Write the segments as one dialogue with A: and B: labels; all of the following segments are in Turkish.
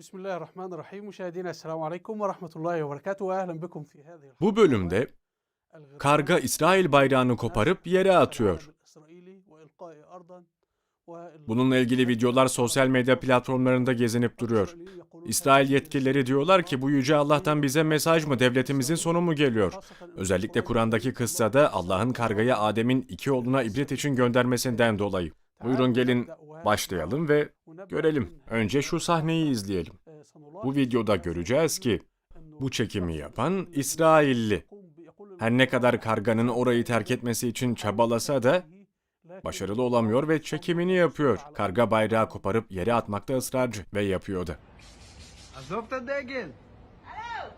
A: بسم الله الرحمن الرحيم مشاهدينا السلام عليكم ورحمة الله وبركاته وأهلا بكم في هذه الحلقة
B: Bu bölümde
A: الغريبة
B: karga İsrail bayrağını koparıp yere atıyor.
A: الإسرائيلي وإلقاء أرضاً وإلقاء-
B: Bununla ilgili videolar sosyal medya platformlarında gezinip duruyor. İsrail yetkilileri diyorlar ki bu yüce Allah'tan bize mesaj mı, devletimizin sonu mu geliyor? Özellikle Kur'an'daki kıssada Allah'ın kargayı Adem'in iki oğluna ibret için göndermesinden dolayı. Buyurun gelin başlayalım ve görelim. Önce şu sahneyi izleyelim. Bu videoda göreceğiz ki bu çekimi yapan İsrailli. Her ne kadar karganın orayı terk etmesi için çabalasa da başarılı olamıyor ve çekimini yapıyor. Karga bayrağı koparıp yere atmakta ısrarcı ve yapıyordu. Azov'da
C: degil. Alo.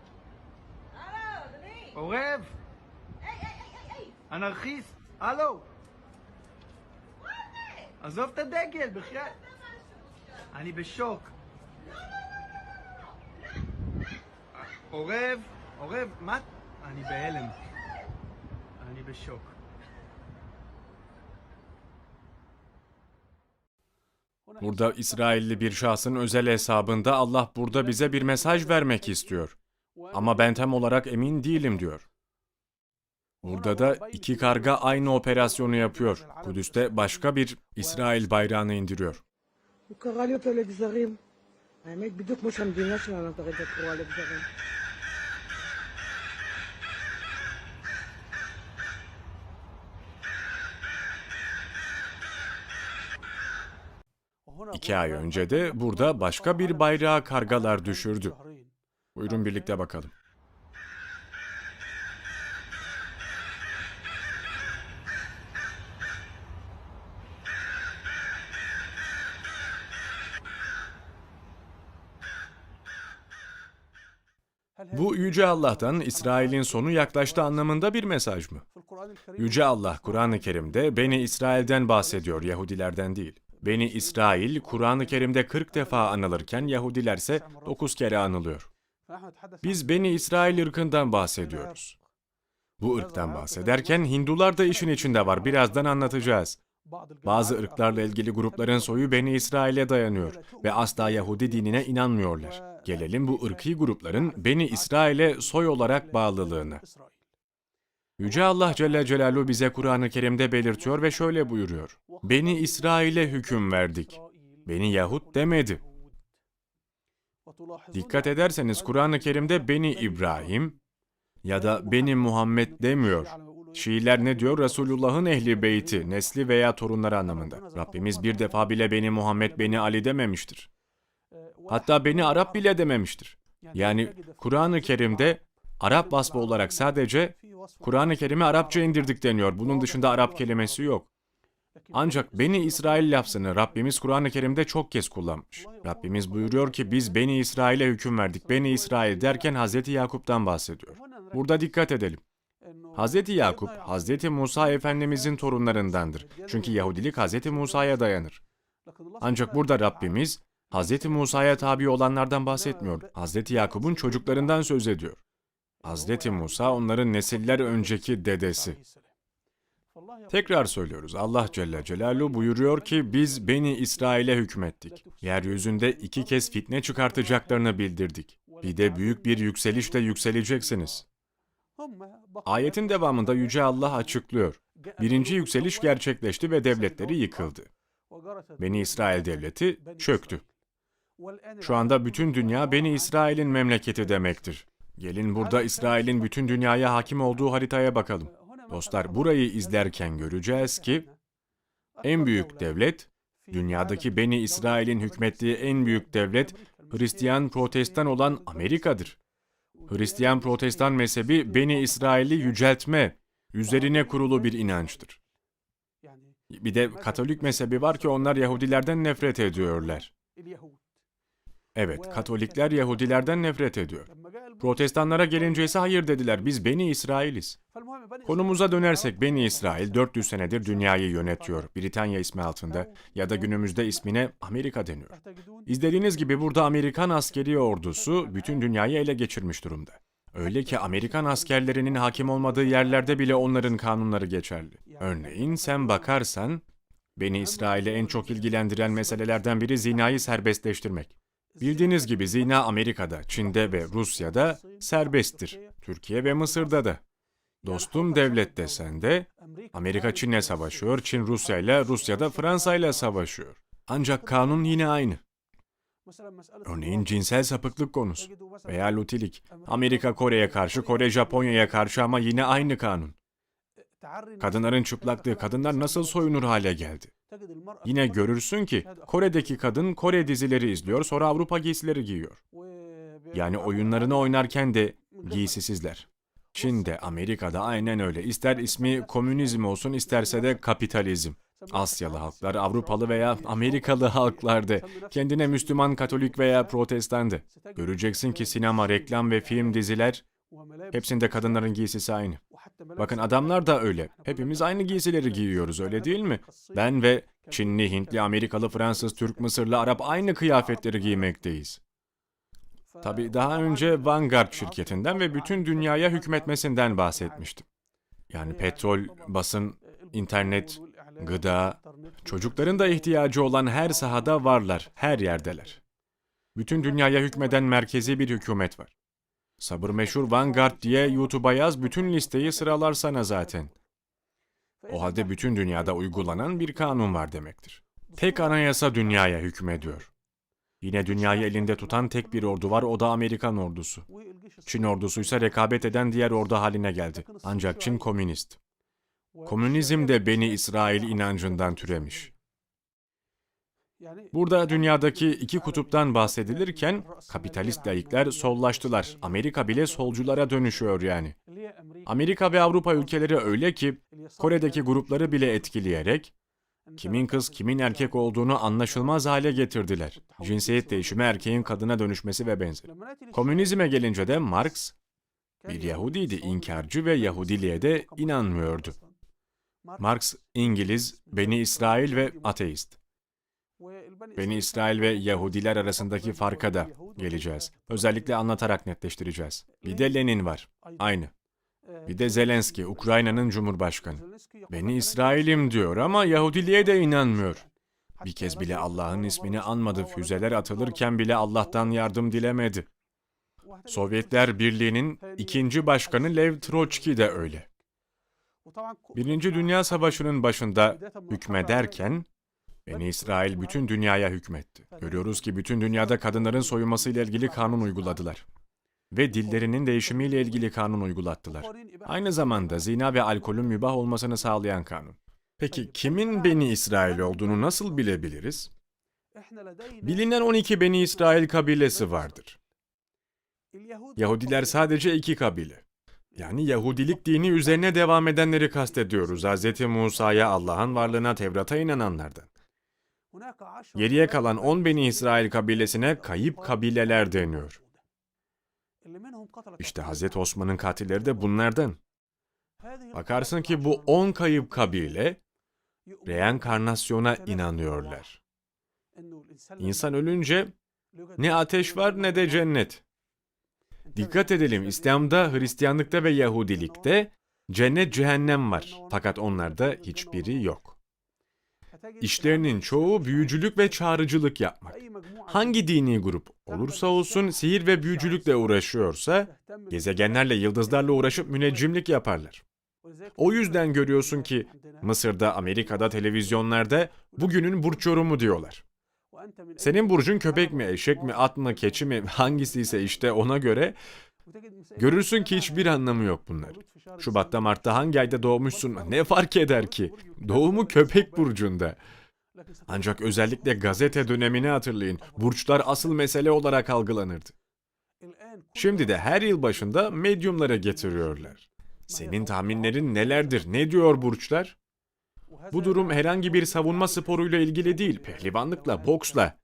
C: Alo. Orev. Anarchist, alo. עזוב את הדגל, בחייאת! אני בשוק. עורב! עורב, מה? אני בהלם. אני בשוק.
B: Burada İsrailli bir şahsın özel hesabında Allah burada bize bir mesaj vermek istiyor. Ama ben tam olarak emin değilim diyor. Burada da iki karga aynı operasyonu yapıyor. Kudüs'te başka bir İsrail bayrağını indiriyor. İki ay önce de burada başka bir bayrağa kargalar düşürdü. Buyurun birlikte bakalım. Bu Yüce Allah'tan İsrail'in sonu yaklaştı anlamında bir mesaj mı? Yüce Allah Kur'an-ı Kerim'de Beni İsrail'den bahsediyor, Yahudilerden değil. Beni İsrail Kur'an-ı Kerim'de 40 defa anılırken Yahudilerse 9 kere anılıyor. Biz Beni İsrail ırkından bahsediyoruz. Bu ırktan bahsederken Hindular da işin içinde var. Birazdan anlatacağız. Bazı ırklarla ilgili grupların soyu Beni İsrail'e dayanıyor ve asla Yahudi dinine inanmıyorlar. Gelelim bu ırkî grupların Beni İsrail'e soy olarak bağlılığına. Yüce Allah Celle Celaluhu bize Kur'an-ı Kerim'de belirtiyor ve şöyle buyuruyor. Beni İsrail'e hüküm verdik. Beni Yahut demedi. Dikkat ederseniz Kur'an-ı Kerim'de Beni İbrahim ya da Beni Muhammed demiyor. Şiiler ne diyor? Resulullah'ın ehli beyti, nesli veya torunları anlamında. Rabbimiz bir defa bile Beni Muhammed, Beni Ali dememiştir. Hatta Beni Arap bile dememiştir. Yani Kur'an-ı Kerim'de Arap vasfı olarak sadece Kur'an-ı Kerim'e Arapça indirdik deniyor. Bunun dışında Arap kelimesi yok. Ancak Beni İsrail lafzını Rabbimiz Kur'an-ı Kerim'de çok kez kullanmış. Rabbimiz buyuruyor ki biz Beni İsrail'e hüküm verdik. Beni İsrail derken Hazreti Yakup'tan bahsediyor. Burada dikkat edelim. Hazreti Yakup, Hazreti Musa Efendimizin torunlarındandır. Çünkü Yahudilik Hazreti Musa'ya dayanır. Ancak burada Rabbimiz Hazreti Musa'ya tabi olanlardan bahsetmiyor. Hazreti Yakup'un çocuklarından söz ediyor. Hazreti Musa onların nesiller önceki dedesi. Tekrar söylüyoruz. Allah Celle Celaluhu buyuruyor ki biz Beni İsrail'e hükmettik. Yeryüzünde iki kez fitne çıkartacaklarını bildirdik. Bir de büyük bir yükselişle yükseleceksiniz. Ayetin devamında Yüce Allah açıklıyor. Birinci yükseliş gerçekleşti ve devletleri yıkıldı. Beni İsrail devleti çöktü. Şu anda bütün dünya Beni İsrail'in memleketi demektir. Gelin burada İsrail'in bütün dünyaya hakim olduğu haritaya bakalım. Dostlar burayı izlerken göreceğiz ki en büyük devlet, dünyadaki Beni İsrail'in hükmettiği en büyük devlet Hristiyan Protestan olan Amerika'dır. Hristiyan Protestan mezhebi Beni İsrail'i yüceltme, üzerine kurulu bir inançtır. Bir de Katolik mezhebi var ki onlar Yahudilerden nefret ediyorlar. Evet, Katolikler Yahudilerden nefret ediyor. Protestanlara gelince ise hayır dediler, biz Beni İsrail'iz. Konumuza dönersek Beni İsrail 400 senedir dünyayı yönetiyor. Britanya ismi altında ya da günümüzde ismine Amerika deniyor. İzlediğiniz gibi burada Amerikan askeri ordusu bütün dünyayı ele geçirmiş durumda. Öyle ki Amerikan askerlerinin hakim olmadığı yerlerde bile onların kanunları geçerli. Örneğin sen bakarsan Beni İsrail'i en çok ilgilendiren meselelerden biri zinayı serbestleştirmek. Bildiğiniz gibi zina Amerika'da, Çin'de ve Rusya'da serbesttir. Türkiye ve Mısır'da da. Dostum devlet desen de Amerika Çin'le savaşıyor, Çin Rusya ile, Rusya da Fransa ile savaşıyor. Ancak kanun yine aynı. Örneğin cinsel sapıklık konusu veya lutilik. Amerika Kore'ye karşı, Kore Japonya'ya karşı ama yine aynı kanun. Kadınların çıplaklığı, kadınlar nasıl soyunur hale geldi? Yine görürsün ki Kore'deki kadın Kore dizileri izliyor, sonra Avrupa giysileri giyiyor. Yani oyunlarını oynarken de giysisizler. Çin'de, Amerika'da aynen öyle. İster ismi komünizm olsun, isterse de kapitalizm. Asyalı halklar, Avrupalı veya Amerikalı halklar da, kendine Müslüman, Katolik veya Protestan da. Göreceksin ki sinema, reklam ve film diziler hepsinde kadınların giysisi aynı. Bakın adamlar da öyle. Hepimiz aynı giysileri giyiyoruz öyle değil mi? Ben ve Çinli, Hintli, Amerikalı, Fransız, Türk, Mısırlı, Arap aynı kıyafetleri giymekteyiz. Tabii daha önce Vanguard şirketinden ve bütün dünyaya hükmetmesinden bahsetmiştim. Yani petrol, basın, internet, gıda, çocukların da ihtiyacı olan her sahada varlar, her yerdeler. Bütün dünyaya hükmeden merkezi bir hükümet var. Sabır meşhur Vanguard diye YouTube'a yaz bütün listeyi sıralar sana zaten. O halde bütün dünyada uygulanan bir kanun var demektir. Tek anayasa dünyaya hükmediyor. Yine dünyayı elinde tutan tek bir ordu var o da Amerikan ordusu. Çin ordusu ise rekabet eden diğer ordu haline geldi. Ancak Çin komünist. Komünizm de Beni İsrail inancından türemiş. Burada dünyadaki iki kutuptan bahsedilirken kapitalist layıklar sollaştılar. Amerika bile solculara dönüşüyor yani. Amerika ve Avrupa ülkeleri öyle ki Kore'deki grupları bile etkileyerek kimin kız kimin erkek olduğunu anlaşılmaz hale getirdiler. Cinsiyet değişimi erkeğin kadına dönüşmesi ve benzeri. Komünizme gelince de Marx bir Yahudiydi, inkarcı ve Yahudiliğe de inanmıyordu. Marx İngiliz, Beni İsrail ve ateist. Beni İsrail ve Yahudiler arasındaki farka da geleceğiz. Özellikle anlatarak netleştireceğiz. Bir de Lenin var. Aynı. Bir de Zelenski, Ukrayna'nın cumhurbaşkanı. Beni İsrail'im diyor ama Yahudiliğe de inanmıyor. Bir kez bile Allah'ın ismini anmadı. Füzeler atılırken bile Allah'tan yardım dilemedi. Sovyetler Birliği'nin ikinci başkanı Lev Troçki de öyle. Birinci Dünya Savaşı'nın başında hükmederken Beni İsrail bütün dünyaya hükmetti. Görüyoruz ki bütün dünyada kadınların soyunmasıyla ilgili kanun uyguladılar. Ve dillerinin değişimiyle ilgili kanun uygulattılar. Aynı zamanda zina ve alkolün mübah olmasını sağlayan kanun. Peki kimin Beni İsrail olduğunu nasıl bilebiliriz? Bilinen 12 Beni İsrail kabilesi vardır. Yahudiler sadece iki kabile. Yani Yahudilik dini üzerine devam edenleri kastediyoruz. Hz. Musa'ya, Allah'ın varlığına, Tevrat'a inananlardan. Geriye kalan 10 Beni İsrail kabilesine kayıp kabileler deniyor. İşte Hz. Osman'ın katilleri de bunlardan. Bakarsın ki bu 10 kayıp kabile reenkarnasyona inanıyorlar. İnsan ölünce ne ateş var ne de cennet. Dikkat edelim İslam'da, Hristiyanlıkta ve Yahudilikte cennet cehennem var. Fakat onlarda hiçbiri yok. İşlerinin çoğu büyücülük ve çağrıcılık yapmak. Hangi dini grup olursa olsun sihir ve büyücülükle uğraşıyorsa gezegenlerle, yıldızlarla uğraşıp müneccimlik yaparlar. O yüzden görüyorsun ki Mısır'da, Amerika'da, televizyonlarda bugünün burç yorumu diyorlar. Senin burcun köpek mi, eşek mi, at mı, keçi mi, hangisi ise işte ona göre görürsün ki hiçbir anlamı yok bunlar. Şubat'ta, Mart'ta hangi ayda doğmuşsun ne fark eder ki? Doğumu köpek burcunda. Ancak özellikle gazete dönemini hatırlayın. Burçlar asıl mesele olarak algılanırdı. Şimdi de her yıl başında medyumlara getiriyorlar. Senin tahminlerin nelerdir? Ne diyor burçlar? Bu durum herhangi bir savunma sporuyla ilgili değil, pehlivanlıkla, boksla.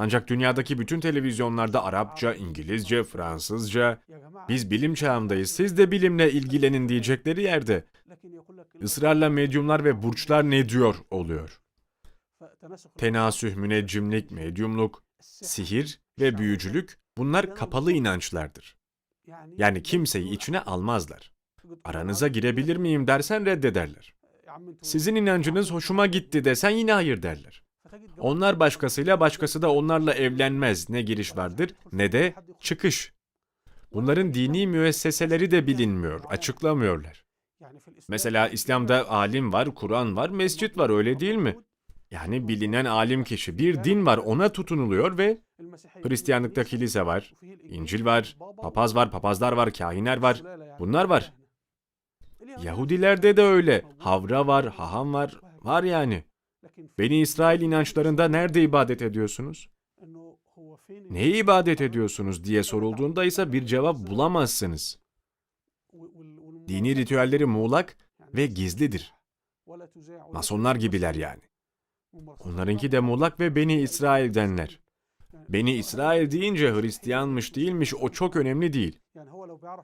B: Ancak dünyadaki bütün televizyonlarda Arapça, İngilizce, Fransızca, biz bilim çağındayız, siz de bilimle ilgilenin diyecekleri yerde, ısrarla medyumlar ve burçlar ne diyor oluyor. Tenasüh, müneccimlik, medyumluk, sihir ve büyücülük bunlar kapalı inançlardır. Yani kimseyi içine almazlar. Aranıza girebilir miyim dersen reddederler. Sizin inancınız hoşuma gitti desen yine hayır derler. Onlar başkasıyla başkası da onlarla evlenmez. Ne giriş vardır ne de çıkış. Bunların dini müesseseleri de bilinmiyor, açıklamıyorlar. Mesela İslam'da alim var, Kur'an var, mescit var öyle değil mi? Yani bilinen alim kişi, bir din var ona tutunuluyor ve Hristiyanlıkta kilise var, İncil var, papaz var, papazlar var, kahinler var. Bunlar var. Yahudilerde de öyle. Havra var, haham var, var yani. Beni İsrail inançlarında nerede ibadet ediyorsunuz? Neye ibadet ediyorsunuz diye sorulduğunda ise bir cevap bulamazsınız. Dini ritüelleri muğlak ve gizlidir. Masonlar gibiler yani. Onlarınki de muğlak ve Beni İsrail'denler. Beni İsrail deyince Hristiyanmış değilmiş o çok önemli değil.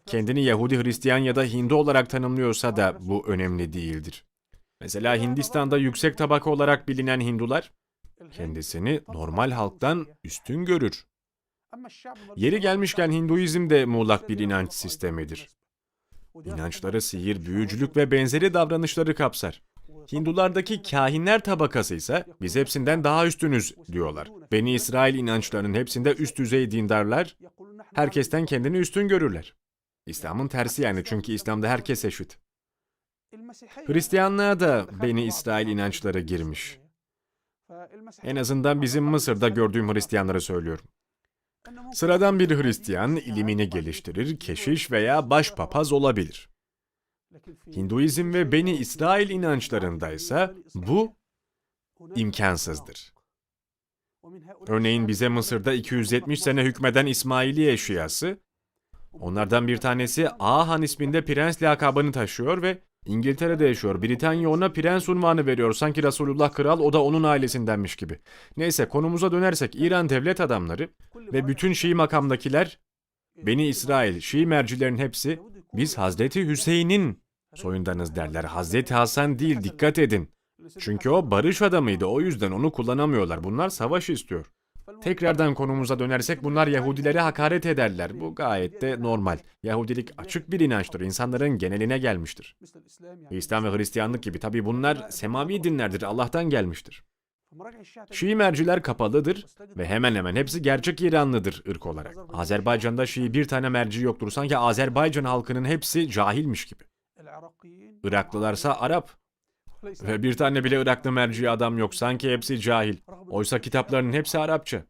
B: Kendini Yahudi, Hristiyan ya da Hindu olarak tanımlıyorsa da bu önemli değildir. Mesela Hindistan'da yüksek tabaka olarak bilinen Hindular kendisini normal halktan üstün görür. Yeri gelmişken Hinduizm de muğlak bir inanç sistemidir. İnançları sihir, büyücülük ve benzeri davranışları kapsar. Hindulardaki kahinler tabakası ise biz hepsinden daha üstünüz diyorlar. Beni İsrail inançlarının hepsinde üst düzey dindarlar, herkesten kendini üstün görürler. İslam'ın tersi yani çünkü İslam'da herkes eşit. Hristiyanlığa da Beni İsrail inançları girmiş. En azından bizim Mısır'da gördüğüm Hristiyanları söylüyorum. Sıradan bir Hristiyan ilimini geliştirir, keşiş veya başpapaz olabilir. Hinduizm ve Beni İsrail inançlarındaysa bu imkansızdır. Örneğin bize Mısır'da 270 sene hükmeden İsmaili eşyası, onlardan bir tanesi Ahan isminde prens lakabını taşıyor ve İngiltere'de yaşıyor. Britanya ona prens unvanı veriyor. Sanki Resulullah kral o da onun ailesindenmiş gibi. Neyse konumuza dönersek İran devlet adamları ve bütün Şii makamdakiler Beni İsrail, Şii mercilerin hepsi biz Hazreti Hüseyin'in soyundanız derler. Hazreti Hasan değil dikkat edin. Çünkü o barış adamıydı o yüzden onu kullanamıyorlar. Bunlar savaş istiyor. Tekrardan konumuza dönersek bunlar Yahudilere hakaret ederler. Bu gayet de normal. Yahudilik açık bir inançtır. İnsanların geneline gelmiştir. İslam ve Hristiyanlık gibi tabi bunlar semavi dinlerdir. Allah'tan gelmiştir. Şii merciler kapalıdır ve hemen hemen hepsi gerçek İranlıdır ırk olarak. Azerbaycan'da Şii bir tane merci yoktur. Sanki Azerbaycan halkının hepsi cahilmiş gibi. Iraklılarsa Arap. Ve bir tane bile Iraklı merci adam yok. Sanki hepsi cahil. Oysa kitaplarının hepsi Arapça.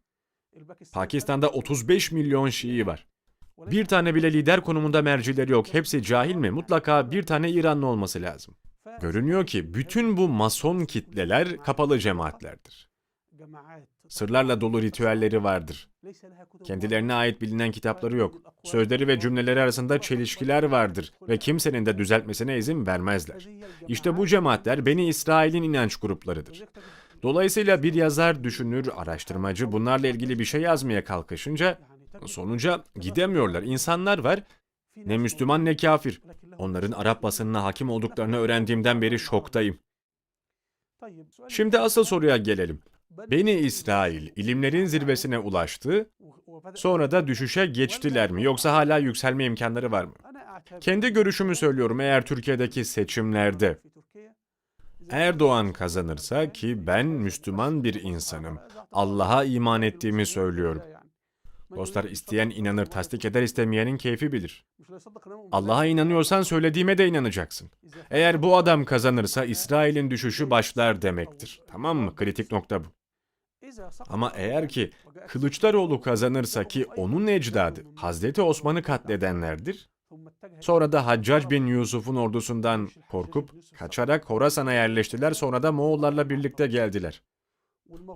B: Pakistan'da 35 milyon Şii var. Bir tane bile lider konumunda mercileri yok. Hepsi cahil mi? Mutlaka bir tane İranlı olması lazım. Görünüyor ki bütün bu mason kitleler kapalı cemaatlerdir. Sırlarla dolu ritüelleri vardır. Kendilerine ait bilinen kitapları yok. Sözleri ve cümleleri arasında çelişkiler vardır ve kimsenin de düzeltmesine izin vermezler. İşte bu cemaatler Beni İsrail'in inanç gruplarıdır. Dolayısıyla bir yazar, düşünür, araştırmacı bunlarla ilgili bir şey yazmaya kalkışınca sonuca gidemiyorlar. İnsanlar var ne Müslüman ne kafir. Onların Arap basınına hakim olduklarını öğrendiğimden beri şoktayım. Şimdi asıl soruya gelelim. Beni İsrail ilimlerin zirvesine ulaştı, sonra da düşüşe geçtiler mi yoksa hala yükselme imkanları var mı? Kendi görüşümü söylüyorum eğer Türkiye'deki seçimlerde Erdoğan kazanırsa ki ben Müslüman bir insanım, Allah'a iman ettiğimi söylüyorum. Dostlar isteyen inanır, tasdik eder istemeyenin keyfi bilir. Allah'a inanıyorsan söylediğime de inanacaksın. Eğer bu adam kazanırsa İsrail'in düşüşü başlar demektir. Tamam mı? Kritik nokta bu. Ama eğer ki Kılıçdaroğlu kazanırsa ki onun ecdadı Hazreti Osman'ı katledenlerdir, sonra da Haccac bin Yusuf'un ordusundan korkup kaçarak Horasan'a yerleştiler sonra da Moğollarla birlikte geldiler.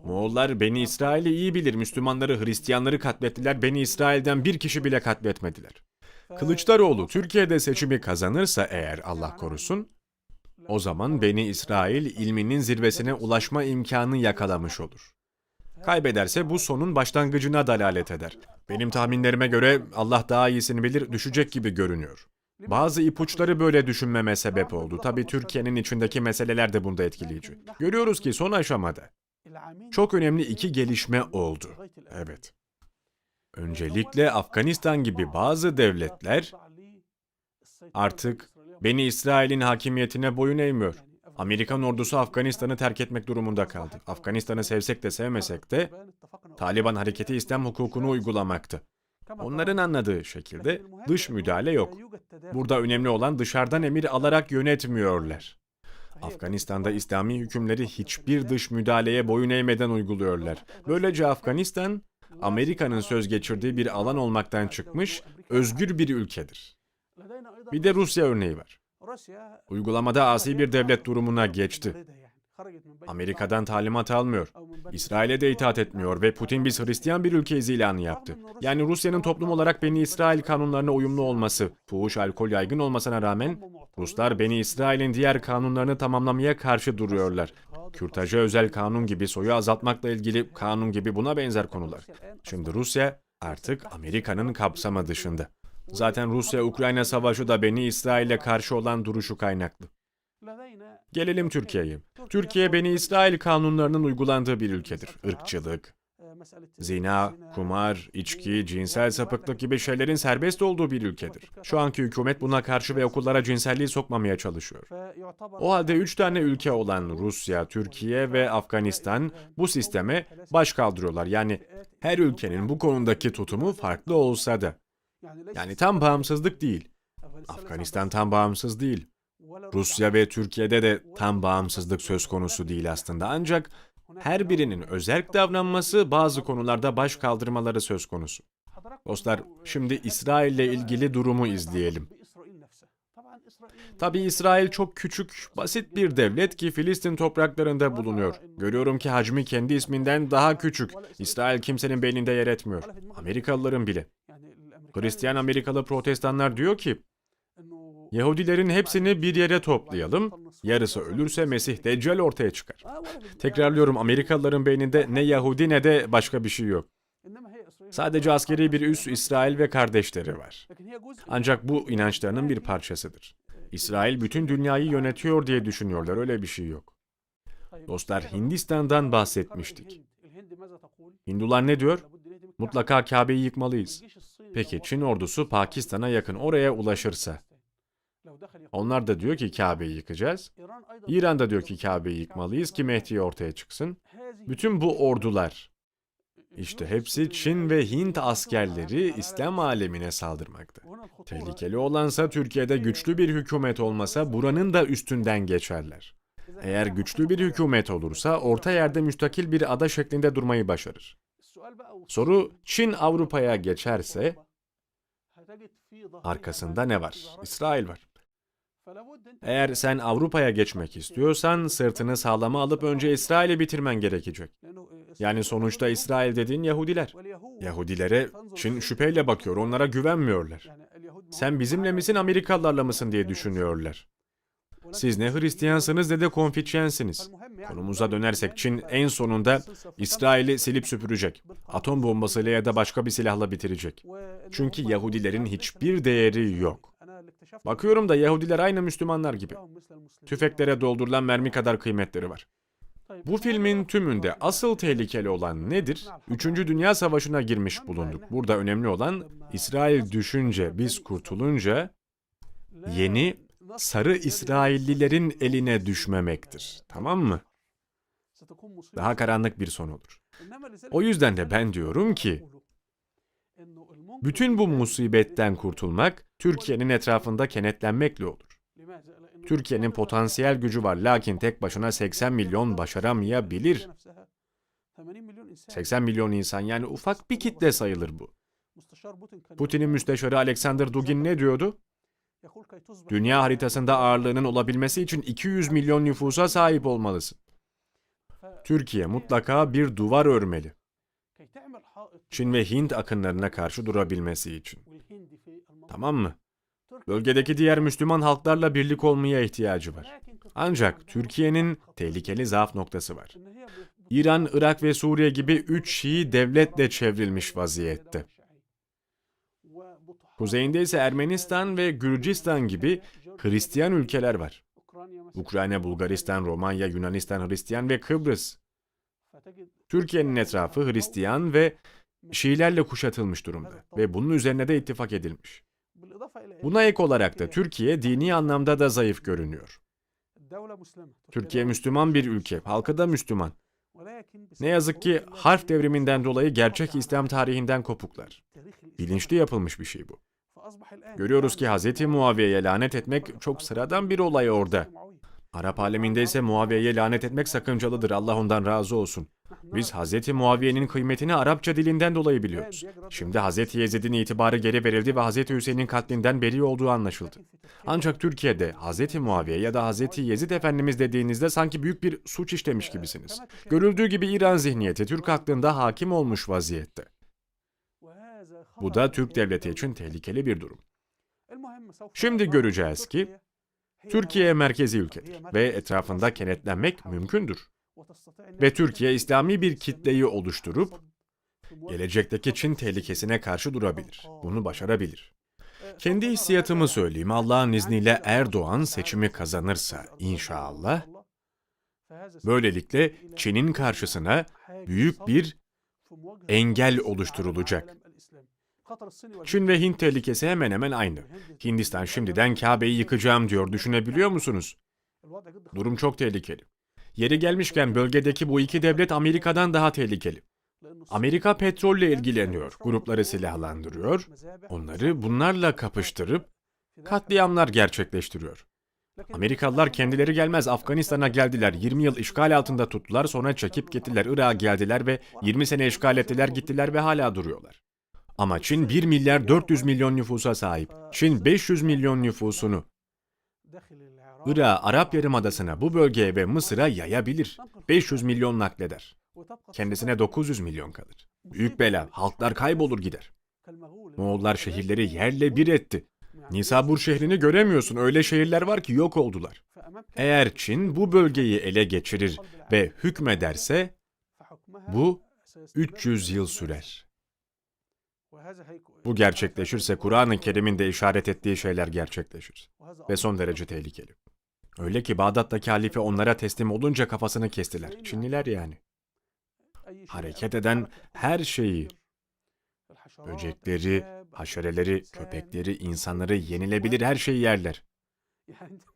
B: Moğollar Beni İsrail'i iyi bilir. Müslümanları, Hristiyanları katlettiler. Beni İsrail'den bir kişi bile katletmediler. Kılıçdaroğlu Türkiye'de seçimi kazanırsa eğer Allah korusun, o zaman Beni İsrail ilminin zirvesine ulaşma imkanı yakalamış olur. Kaybederse bu sonun başlangıcına dalalet eder. Benim tahminlerime göre Allah daha iyisini bilir düşecek gibi görünüyor. Bazı ipuçları böyle düşünmeme sebep oldu. Tabii Türkiye'nin içindeki meseleler de bunda etkileyici. Görüyoruz ki son aşamada çok önemli iki gelişme oldu. Evet. Öncelikle Afganistan gibi bazı devletler artık Beni İsrail'in hakimiyetine boyun eğmiyor. Amerikan ordusu Afganistan'ı terk etmek durumunda kaldı. Afganistan'ı sevsek de sevmesek de Taliban hareketi İslam hukukunu uygulamaktı. Onların anladığı şekilde dış müdahale yok. Burada önemli olan dışarıdan emir alarak yönetmiyorlar. Afganistan'da İslami hükümleri hiçbir dış müdahaleye boyun eğmeden uyguluyorlar. Böylece Afganistan, Amerika'nın söz geçirdiği bir alan olmaktan çıkmış, özgür bir ülkedir. Bir de Rusya örneği var. Uygulamada asi bir devlet durumuna geçti. Amerika'dan talimat almıyor. İsrail'e de itaat etmiyor ve Putin biz Hristiyan bir ülkeyiz ilanı yaptı. Yani Rusya'nın toplum olarak Beni İsrail kanunlarına uyumlu olması, fuhuş, alkol yaygın olmasına rağmen Ruslar Beni İsrail'in diğer kanunlarını tamamlamaya karşı duruyorlar. Kürtaja özel kanun gibi soyu azaltmakla ilgili kanun gibi buna benzer konular. Şimdi Rusya artık Amerika'nın kapsamı dışında. Zaten Rusya-Ukrayna savaşı da Beni İsrail'e karşı olan duruşu kaynaklı. Gelelim Türkiye'ye. Türkiye Beni İsrail kanunlarının uygulandığı bir ülkedir. Irkçılık, zina, kumar, içki, cinsel sapıklık gibi şeylerin serbest olduğu bir ülkedir. Şu anki hükümet buna karşı ve okullara cinselliği sokmamaya çalışıyor. O halde üç tane ülke olan Rusya, Türkiye ve Afganistan bu sisteme baş kaldırıyorlar. Yani her ülkenin bu konudaki tutumu farklı olsa da. Yani tam bağımsızlık değil. Afganistan tam bağımsız değil. Rusya ve Türkiye'de de tam bağımsızlık söz konusu değil aslında. Ancak her birinin özerk davranması bazı konularda baş kaldırmaları söz konusu. Dostlar, şimdi İsrail ile ilgili durumu izleyelim. Tabi İsrail çok küçük, basit bir devlet ki Filistin topraklarında bulunuyor. Görüyorum ki hacmi kendi isminden daha küçük. İsrail kimsenin beyninde yer etmiyor. Amerikalıların bile. Hristiyan Amerikalı protestanlar diyor ki, Yahudilerin hepsini bir yere toplayalım, yarısı ölürse Mesih Deccal ortaya çıkar. Tekrarlıyorum Amerikalıların beyninde ne Yahudi ne de başka bir şey yok. Sadece askeri bir üs İsrail ve kardeşleri var. Ancak bu inançlarının bir parçasıdır. İsrail bütün dünyayı yönetiyor diye düşünüyorlar, öyle bir şey yok. Dostlar Hindistan'dan bahsetmiştik. Hindular ne diyor? Mutlaka Kabe'yi yıkmalıyız. Peki Çin ordusu Pakistan'a yakın oraya ulaşırsa? Onlar da diyor ki Kabe'yi yıkacağız. İran da diyor ki Kabe'yi yıkmalıyız ki Mehdi ortaya çıksın. Bütün bu ordular, işte hepsi Çin ve Hint askerleri İslam alemine saldırmakta. Tehlikeli olansa Türkiye'de güçlü bir hükümet olmasa buranın da üstünden geçerler. Eğer güçlü bir hükümet olursa orta yerde müstakil bir ada şeklinde durmayı başarır. Soru Çin Avrupa'ya geçerse arkasında ne var? İsrail var. Eğer sen Avrupa'ya geçmek istiyorsan sırtını sağlama alıp önce İsrail'i bitirmen gerekecek. Yani sonuçta İsrail dediğin Yahudiler. Yahudilere Çin şüpheyle bakıyor, onlara güvenmiyorlar. Sen bizimle misin, Amerikalılarla mısın diye düşünüyorlar. Siz ne Hristiyansınız ne de Konfüçyensiniz. Konumuza dönersek Çin en sonunda İsrail'i silip süpürecek. Atom bombasıyla ya da başka bir silahla bitirecek. Çünkü Yahudilerin hiçbir değeri yok. Bakıyorum da Yahudiler aynı Müslümanlar gibi. Tüfeklere doldurulan mermi kadar kıymetleri var. Bu filmin tümünde asıl tehlikeli olan nedir? Üçüncü Dünya Savaşı'na girmiş bulunduk. Burada önemli olan İsrail düşünce, biz kurtulunca yeni sarı İsraillilerin eline düşmemektir. Tamam mı? Daha karanlık bir son olur. O yüzden de ben diyorum ki bütün bu musibetten kurtulmak Türkiye'nin etrafında kenetlenmekle olur. Türkiye'nin potansiyel gücü var lakin tek başına 80 milyon başaramayabilir. 80 milyon insan yani ufak bir kitle sayılır bu. Putin'in müsteşarı Alexander Dugin ne diyordu? Dünya haritasında ağırlığının olabilmesi için 200 milyon nüfusa sahip olmalısın. Türkiye mutlaka bir duvar örmeli. Çin ve Hint akınlarına karşı durabilmesi için. Tamam mı? Bölgedeki diğer Müslüman halklarla birlik olmaya ihtiyacı var. Ancak Türkiye'nin tehlikeli zaaf noktası var. İran, Irak ve Suriye gibi üç Şii devletle çevrilmiş vaziyette. Kuzeyinde ise Ermenistan ve Gürcistan gibi Hristiyan ülkeler var. Ukrayna, Bulgaristan, Romanya, Yunanistan Hristiyan ve Kıbrıs. Türkiye'nin etrafı Hristiyan ve Şiilerle kuşatılmış durumda ve bunun üzerine de ittifak edilmiş. Buna ek olarak da Türkiye dini anlamda da zayıf görünüyor. Türkiye Müslüman bir ülke, halkı da Müslüman. Ne yazık ki harf devriminden dolayı gerçek İslam tarihinden kopuklar. Bilinçli yapılmış bir şey bu. Görüyoruz ki Hz. Muaviye'ye lanet etmek çok sıradan bir olay orada. Arap aleminde ise Muaviye'ye lanet etmek sakıncalıdır. Allah ondan razı olsun. Biz Hz. Muaviye'nin kıymetini Arapça dilinden dolayı biliyoruz. Şimdi Hz. Yezid'in itibarı geri verildi ve Hz. Hüseyin'in katlinden beri olduğu anlaşıldı. Ancak Türkiye'de Hz. Muaviye ya da Hz. Yezid Efendimiz dediğinizde sanki büyük bir suç işlemiş gibisiniz. Görüldüğü gibi İran zihniyeti Türk aklında hakim olmuş vaziyette. Bu da Türk devleti için tehlikeli bir durum.
A: Şimdi göreceğiz ki
B: Türkiye merkezi ülkedir ve etrafında kenetlenmek mümkündür. Ve Türkiye İslami bir kitleyi oluşturup gelecekteki Çin tehlikesine karşı durabilir. Bunu başarabilir. Kendi hissiyatımı söyleyeyim. Allah'ın izniyle Erdoğan seçimi kazanırsa inşallah böylelikle Çin'in karşısına büyük bir engel oluşturulacak. Çin ve Hint tehlikesi hemen hemen aynı. Hindistan şimdiden Kabe'yi yıkacağım diyor. Düşünebiliyor musunuz? Durum çok tehlikeli. Yeri gelmişken bölgedeki bu iki devlet Amerika'dan daha tehlikeli. Amerika petrolle ilgileniyor, grupları silahlandırıyor, onları bunlarla kapıştırıp katliamlar gerçekleştiriyor. Amerikalılar kendileri gelmez Afganistan'a geldiler, 20 yıl işgal altında tuttular, sonra çekip gittiler, Irak'a geldiler ve 20 sene işgal ettiler, gittiler ve hala duruyorlar. Ama Çin 1 milyar 400 milyon nüfusa sahip. Çin 500 milyon nüfusunu Irak'a, Arap Yarımadası'na, bu bölgeye ve Mısır'a yayabilir. 500 milyon nakleder. Kendisine 900 milyon kalır. Büyük bela, halklar kaybolur gider. Moğollar şehirleri yerle bir etti. Nisabur şehrini göremiyorsun. Öyle şehirler var ki yok oldular. Eğer Çin bu bölgeyi ele geçirir ve hükmederse bu 300 yıl sürer. Bu gerçekleşirse Kur'an-ı Kerim'in de işaret ettiği şeyler gerçekleşir. Ve son derece tehlikeli. Öyle ki Bağdat'taki halife onlara teslim olunca kafasını kestiler. Çinliler yani. Hareket eden her şeyi, böcekleri, haşereleri, köpekleri, insanları yenilebilir her şeyi yerler.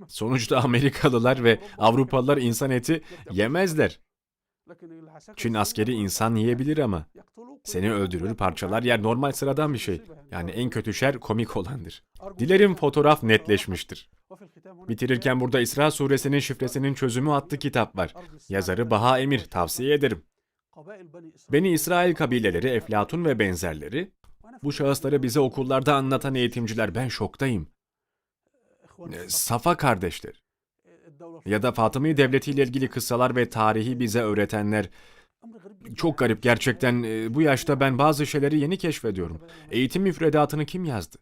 B: Sonuçta Amerikalılar ve Avrupalılar insan eti yemezler. Çin askeri insan yiyebilir ama seni öldürür, parçalar yer normal sıradan bir şey. Yani en kötü şer komik olandır. Dilerim fotoğraf netleşmiştir. Bitirirken burada İsra suresinin şifresinin çözümü adlı kitap var. Yazarı Baha Emir, tavsiye ederim. Beni İsrail kabileleri, Eflatun ve benzerleri, bu şahısları bize okullarda anlatan eğitimciler ben şoktayım. E, Safa kardeşler ya da Fatımi Devleti ile ilgili kıssalar ve tarihi bize öğretenler çok garip gerçekten e, bu yaşta ben bazı şeyleri yeni keşfediyorum. Eğitim müfredatını kim yazdı?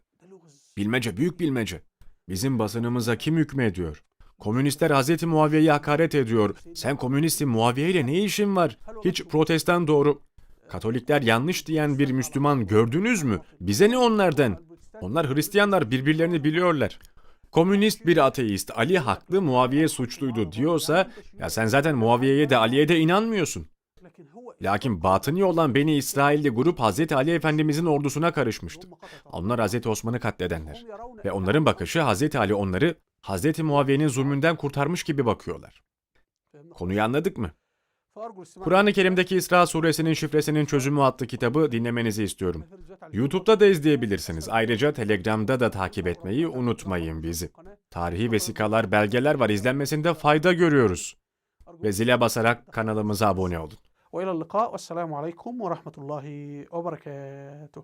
B: Bilmece, büyük bilmece. Bizim basınımıza kim hükmediyor? Komünistler Hazreti Muaviye'yi hakaret ediyor. Sen komünistsin Muaviye ile ne işin var? Hiç protestan doğru. Katolikler yanlış diyen bir Müslüman gördünüz mü? Bize ne onlardan? Onlar Hristiyanlar birbirlerini biliyorlar. Komünist bir ateist Ali haklı Muaviye suçluydu diyorsa ya sen zaten Muaviye'ye de Ali'ye de inanmıyorsun. Lakin batıni olan Beni İsrailli grup Hazreti Ali Efendimizin ordusuna karışmıştı. Onlar Hazreti Osman'ı katledenler. Ve onların bakışı Hazreti Ali onları Hazreti Muaviye'nin zulmünden kurtarmış gibi bakıyorlar. Konuyu anladık mı? Kur'an-ı Kerim'deki İsra suresinin şifresinin çözümü adlı kitabı dinlemenizi istiyorum. YouTube'da da izleyebilirsiniz. Ayrıca Telegram'da da takip etmeyi unutmayın bizi. Tarihi vesikalar, belgeler var. İzlenmesinde fayda görüyoruz. Ve zile basarak kanalımıza abone olun.
A: وإلى اللقاء والسلام عليكم ورحمة الله وبركاته